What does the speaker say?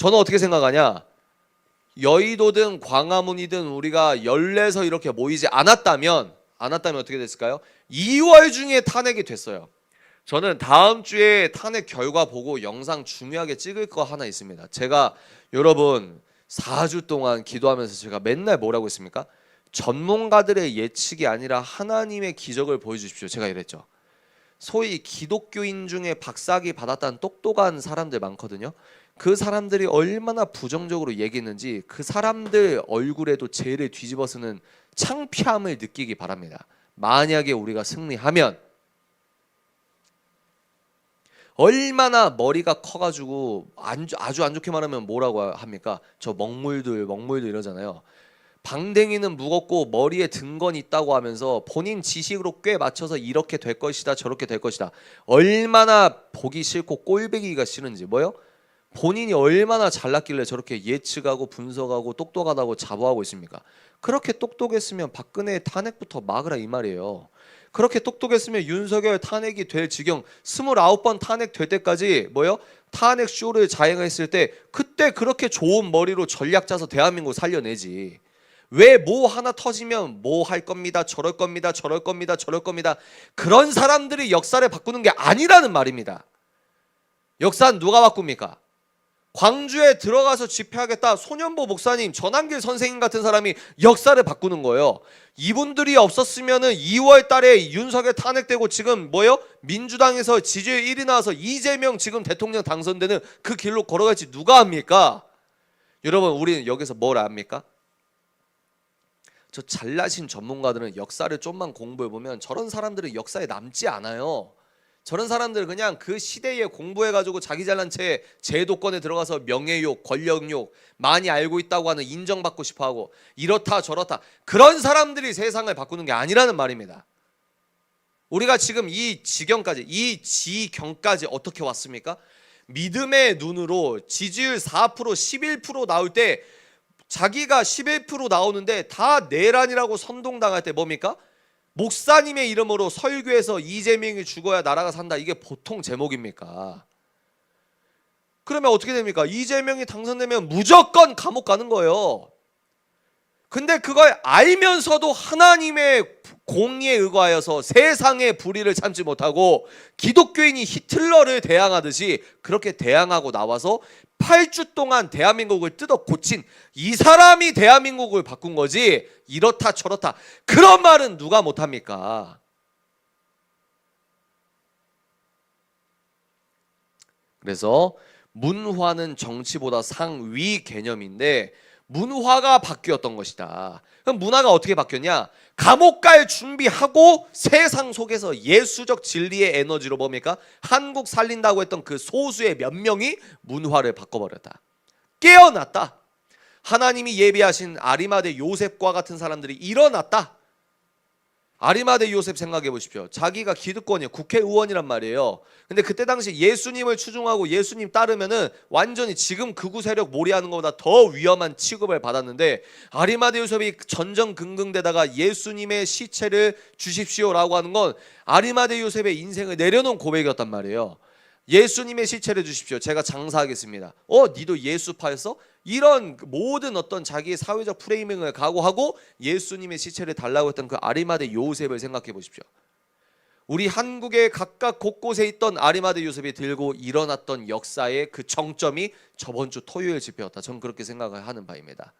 저는 어떻게 생각하냐? 여의도든 광화문이든 우리가 열내서 이렇게 모이지 않았다면 않았다면 어떻게 됐을까요? 2월 중에 탄핵이 됐어요. 저는 다음 주에 탄핵 결과 보고 영상 중요하게 찍을 거 하나 있습니다. 제가 여러분 4주 동안 기도하면서 제가 맨날 뭐라고 했습니까? 전문가들의 예측이 아니라 하나님의 기적을 보여주십시오. 제가 이랬죠. 소위 기독교인 중에 박사기 받았다는 똑똑한 사람들 많거든요. 그 사람들이 얼마나 부정적으로 얘기했는지 그 사람들 얼굴에도 죄를 뒤집어쓰는 창피함을 느끼기 바랍니다. 만약에 우리가 승리하면 얼마나 머리가 커가지고 아주 안 좋게 말하면 뭐라고 합니까? 저 먹물들 먹물들 이러잖아요. 방댕이는 무겁고 머리에 등건 있다고 하면서 본인 지식으로 꽤 맞춰서 이렇게 될 것이다 저렇게 될 것이다 얼마나 보기 싫고 꼴배기가 싫은지 뭐요? 본인이 얼마나 잘났길래 저렇게 예측하고 분석하고 똑똑하다고 자부하고 있습니까? 그렇게 똑똑했으면 박근혜 탄핵부터 막으라 이 말이에요. 그렇게 똑똑했으면 윤석열 탄핵이 될 지경 29번 탄핵 될 때까지 뭐요? 탄핵 쇼를 자행했을 때 그때 그렇게 좋은 머리로 전략 짜서 대한민국 살려내지. 왜 뭐 하나 터지면 뭐 할 겁니다. 저럴 겁니다. 저럴 겁니다. 저럴 겁니다. 그런 사람들이 역사를 바꾸는 게 아니라는 말입니다. 역사는 누가 바꿉니까? 광주에 들어가서 집회하겠다 소년보 목사님 전한길 선생님 같은 사람이 역사를 바꾸는 거예요. 이분들이 없었으면은 2월 달에 윤석열 탄핵되고 지금 뭐요? 민주당에서 지지율 1위 나와서 이재명 지금 대통령 당선되는 그 길로 걸어갈지 누가 합니까? 여러분 우리는 여기서 뭘 압니까? 저 잘나신 전문가들은 역사를 좀만 공부해 보면 저런 사람들은 역사에 남지 않아요. 저런 사람들 그냥 그 시대에 공부해 가지고 자기 잘난 채 제도권에 들어가서 명예욕, 권력욕 많이 알고 있다고 하는 인정받고 싶어 하고 이렇다 저렇다 그런 사람들이 세상을 바꾸는 게 아니라는 말입니다. 우리가 지금 이 지경까지 이 지경까지 어떻게 왔습니까? 믿음의 눈으로 지지율 4% 11% 나올 때 자기가 11% 나오는데 다 내란이라고 선동당할 때 뭡니까? 목사님의 이름으로 설교해서 이재명이 죽어야 나라가 산다. 이게 보통 제목입니까? 그러면 어떻게 됩니까? 이재명이 당선되면 무조건 감옥 가는 거예요. 근데 그걸 알면서도 하나님의 공의에 의거하여서 세상의 불의를 참지 못하고 기독교인이 히틀러를 대항하듯이 그렇게 대항하고 나와서 8주 동안 대한민국을 뜯어 고친 이 사람이 대한민국을 바꾼 거지 이렇다 저렇다 그런 말은 누가 못합니까? 그래서 문화는 정치보다 상위 개념인데 문화가 바뀌었던 것이다. 그럼 문화가 어떻게 바뀌었냐? 감옥 갈 준비하고 세상 속에서 예수적 진리의 에너지로 뭡니까? 한국 살린다고 했던 그 소수의 몇 명이 문화를 바꿔버렸다. 깨어났다. 하나님이 예비하신 아리마대 요셉과 같은 사람들이 일어났다. 아리마대 요셉 생각해 보십시오. 자기가 기득권이에요. 국회의원이란 말이에요. 근데 그때 당시 예수님을 추종하고 예수님 따르면은 완전히 지금 극우 세력 몰이하는 것보다 더 위험한 취급을 받았는데 아리마대 요셉이 전전긍긍대다가 예수님의 시체를 주십시오라고 하는 건 아리마대 요셉의 인생을 내려놓은 고백이었단 말이에요. 예수님의 시체를 주십시오. 제가 장사하겠습니다. 어, 니도 예수파였어? 이런 모든 어떤 자기의 사회적 프레이밍을 각오하고 예수님의 시체를 달라고 했던 그 아리마대 요셉을 생각해 보십시오. 우리 한국의 각각 곳곳에 있던 아리마대 요셉이 들고 일어났던 역사의 그 정점이 저번 주 토요일 집회였다. 저는 그렇게 생각을 하는 바입니다.